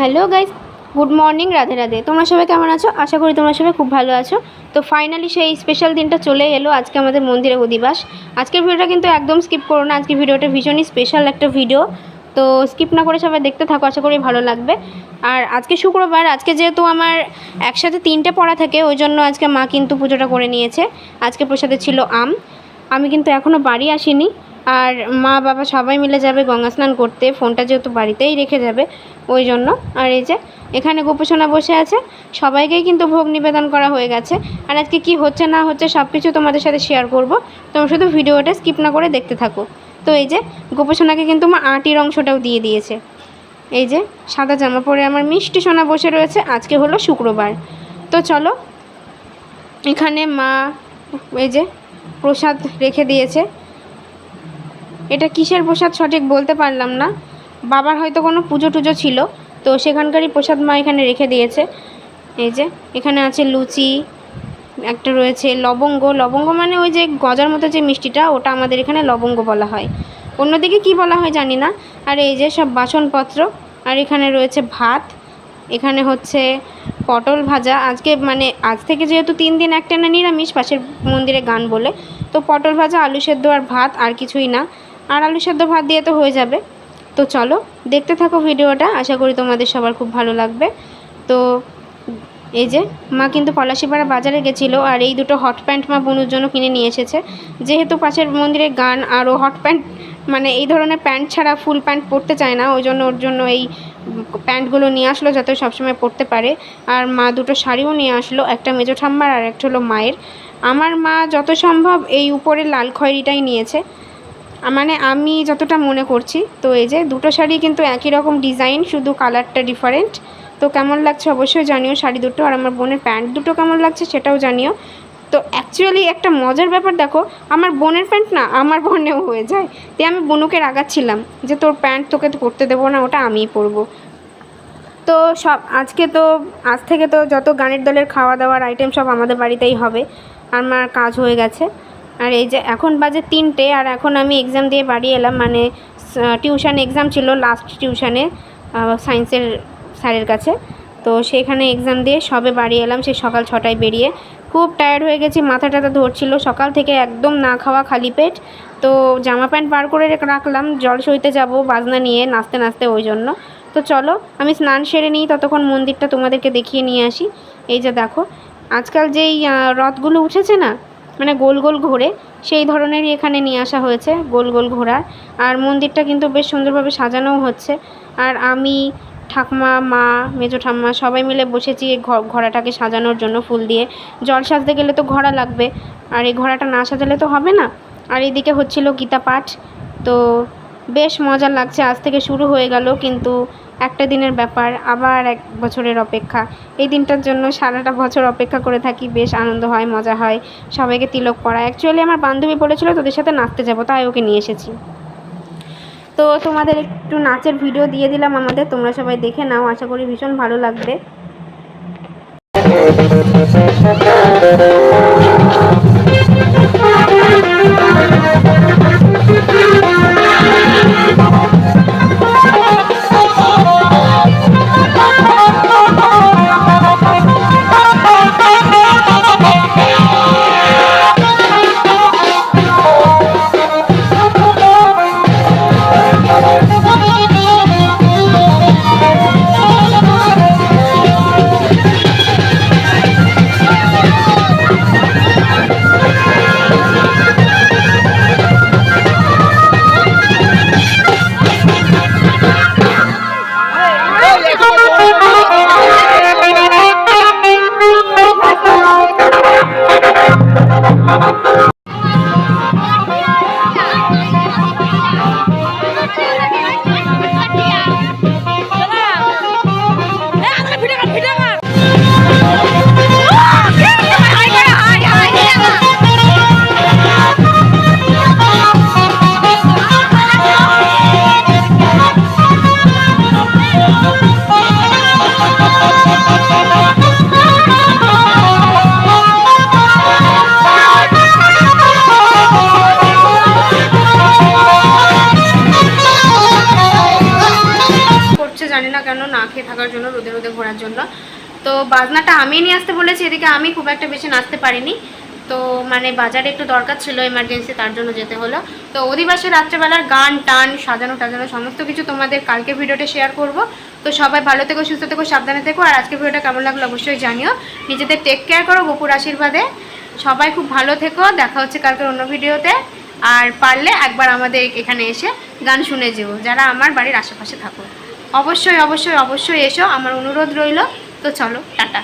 Hello guys good morning Radhe Radhe তোমরা সবাই কেমন আছো? আশা করি তোমরা সবাই খুব ভালো আছো। তো ফাইনালি সেই স্পেশাল দিনটা চলে এলো আজকে আমাদের মন্দিরে অধিবাস আজকের ভিডিওটা কিন্তু একদম স্কিপ করো না। আজকের ভিডিওটা ভীষণই স্পেশাল একটা ভিডিও তো স্কিপ না করে সবাই দেখতে থাকো, আশা করি ভালো লাগবে। আর আজকে শুক্রবার, আজকে যেহেতু আমার একসাথে তিনটে পড়া থাকে, ওই জন্য আজকে মা কিন্তু পুজোটা করে নিয়েছে। আজকে প্রসাদে ছিল আম। আমি কিন্তু এখনও বাড়ি আসিনি। আর মা বাবা সবাই মিলে যাবে গঙ্গা স্নান করতে, ফোনটা যেহেতু বাড়িতেই রেখে যাবে, ওই জন্য। আর এই যে, এখানে গোপসোনা বসে আছে, সবাইকেই কিন্তু ভোগ নিবেদন করা হয়ে গেছে। আর আজকে কি হচ্ছে, না হচ্ছে সব কিছু তোমাদের সাথে শেয়ার করব। তোমরা শুধু ভিডিওটা স্কিপ না করে দেখতে থাকো। তো এই যে, গোপসোনাকে কিন্তু মা আটির অংশটাও দিয়ে দিয়েছে। এই যে, সাদা জামা পরে আমার মিষ্টি সোনা বসে রয়েছে, আজকে হলো শুক্রবার। তো চলো, এখানে মা, এই যে, প্রসাদ রেখে দিয়েছে। এটা কিসের প্রসাদ সঠিক বলতে পারলাম না। বাবার হয়তো কোনো পুজো টুজো ছিল, তো সেখানকারই প্রসাদ মা এখানে রেখে দিয়েছে। এই যে, এখানে আছে লুচি, একটা রয়েছে লবঙ্গ। লবঙ্গ মানে ওই যে গজার মতো যে মিষ্টিটা, ওটা আমাদের এখানে লবঙ্গ বলা হয়। অন্যদিকে কি বলা হয় জানি না। আর এই যে সব বাসনপত্র, আর এখানে রয়েছে ভাত, এখানে হচ্ছে পটল ভাজা। আজকে মানে আজ থেকে যেহেতু তিন দিন একটা না নিরামিষ, পাশের মন্দিরে গান বলে, তো পটল ভাজা, আলু সেদ্ধ আর ভাত আর কিছুই না। আর আলু সেদ্ধ ভাত দিয়ে তো হয়ে যাবে। তো চলো, দেখতে থাকো ভিডিওটা, আশা করি তোমাদের সবার খুব ভালো লাগবে। তো এই যে, মা কিন্তু পলাশিপাড়া বাজারে গেছিল আর এই দুটো হট প্যান্ট মা বনুর জন্য কিনে নিয়ে এসেছে। যেহেতু পাশের মন্দিরে গান আর ও হট প্যান্ট মানে এই ধরনের প্যান্ট ছাড়া ফুল প্যান্ট পরতে চায় না, ওই জন্য ওর জন্য এই প্যান্টগুলো নিয়ে আসলো যাতে সবসময় পরতে পারে। আর মা দুটো শাড়িও নিয়ে আসলো, একটা মেজো ঠাম্মার আর একটা হলো মায়ের। আমার মা যত সম্ভব এই উপরের লাল খয়েরিটাই নিয়েছে। মানে আমি যতটা মনে করছি, তো এই যে দুটো শাড়ি কিন্তু একই রকম ডিজাইন, শুধু কালারটা ডিফারেন্ট তো কেমন লাগছে অবশ্যই জানিও শাড়ি দুটো আর আমার বোনের প্যান্ট দুটো কেমন লাগছে সেটাও জানিও। তো অ্যাকচুয়ালি একটা মজার ব্যাপার দেখো, আমার বোনের প্যান্ট না আমার বোনেও হয়ে যায়। তাই আমি বনুকে রাগাচ্ছিলাম যে তোর প্যান্ট তোকে তো পরতে দেবো না, ওটা আমিই পরবো। তো সব, আজকে তো, আজ থেকে তো যত গানের দলের খাওয়া দাওয়ার আইটেম সব আমাদের বাড়িতেই হবে। আমার কাজ হয়ে গেছে। আর এই যে এখন বাজে তিনটে আর এখন আমি এক্সাম দিয়ে বাড়ি এলাম মানে টিউশন এক্সাম ছিল লাস্ট টিউশনে সায়েন্সের স্যারের কাছে। তো সেখানে এক্সাম দিয়ে সবে বাড়ি এলাম সেই সকাল ছটায় বেরিয়ে। খুব টায়ার্ড হয়ে গেছি, মাথা টাথা ধরছিল, সকাল থেকে একদম না খাওয়া খালি পেট। তো জামা প্যান্ট বার করে রাখলাম, জল সইতে যাব, বাজনা নিয়ে, নাচতে নাচতে ওই জন্য। তো চলো, আমি স্নান সেরে নিই, ততক্ষণ মন্দিরটা তোমাদেরকে দেখিয়ে নিয়ে আসি। এই যে দেখো, আজকাল যেই রথগুলো উঠেছে না মানে গোল গোল ঘোরে। সেই ধরনেরই এখানে নিয়ে আসা হয়েছে গোল গোল ঘোড়ার আর মন্দিরটা কিন্তু বেশ সুন্দরভাবে সাজানোও হচ্ছে। আর আমি, ঠাকুমা, মা, মেজো ঠাম্মা সবাই মিলে বসেছি এই ঘোড়াটাকে সাজানোর জন্য ফুল দিয়ে। জল সাজতে গেলে তো ঘোড়া লাগবে। আর এই ঘোড়াটা না সাজালে তো হবে না। আর এদিকে হচ্ছিল গীতা পাঠ তো বেশ মজা লাগছে। আজ থেকে শুরু হয়ে গেল, কিন্তু একটা দিনের ব্যাপার, আবার এক বছরের অপেক্ষা। এই দিনটার জন্য সারাটা বছর অপেক্ষা করে থাকি, বেশ আনন্দ হয়, মজা হয়, সবাইকে তিলক পড়া অ্যাকচুয়ালি আমার বান্ধবী বলেছিল তোদের সাথে নাচতে যাব, তাই ওকে নিয়ে এসেছি। তো তোমাদের একটু নাচের ভিডিও দিয়ে দিলাম আমাদের, তোমরা সবাই দেখে নাও, আশা করি ভীষণ ভালো লাগবে। Thank you. থাকার জন্য, রোদে রোদে ঘোরার জন্য। তো বাজনাটা আমি নিয়ে আসতে বলেছি, এদিকে আমি খুব একটা বেশি নাচতে পারিনি। তো মানে বাজারে একটু দরকার ছিল এমার্জেন্সি তার জন্য যেতে হলো। তো অধিবাসী রাত্রেবেলার গান, টান, সাজানো টাজানো সমস্ত কিছু তোমাদের কালকে ভিডিওতে শেয়ার করব। তো সবাই ভালো থেকো, সুস্থ থেকো, সাবধানে থেকো। আর আজকের ভিডিওটা কেমন লাগল অবশ্যই জানিও। নিজেদের টেক কেয়ার করো গোপুর আশীর্বাদে। সবাই খুব ভালো থেকো, দেখা হচ্ছে কালকের অন্য ভিডিওতে। আর পারলে একবার আমাদের এখানে এসে গান শুনে যেও, যারা আমার বাড়ির আশেপাশে থাকো। অবশ্যই অবশ্যই অবশ্যই এসো। আমার অনুরোধ রইল। তো চলো টাটা।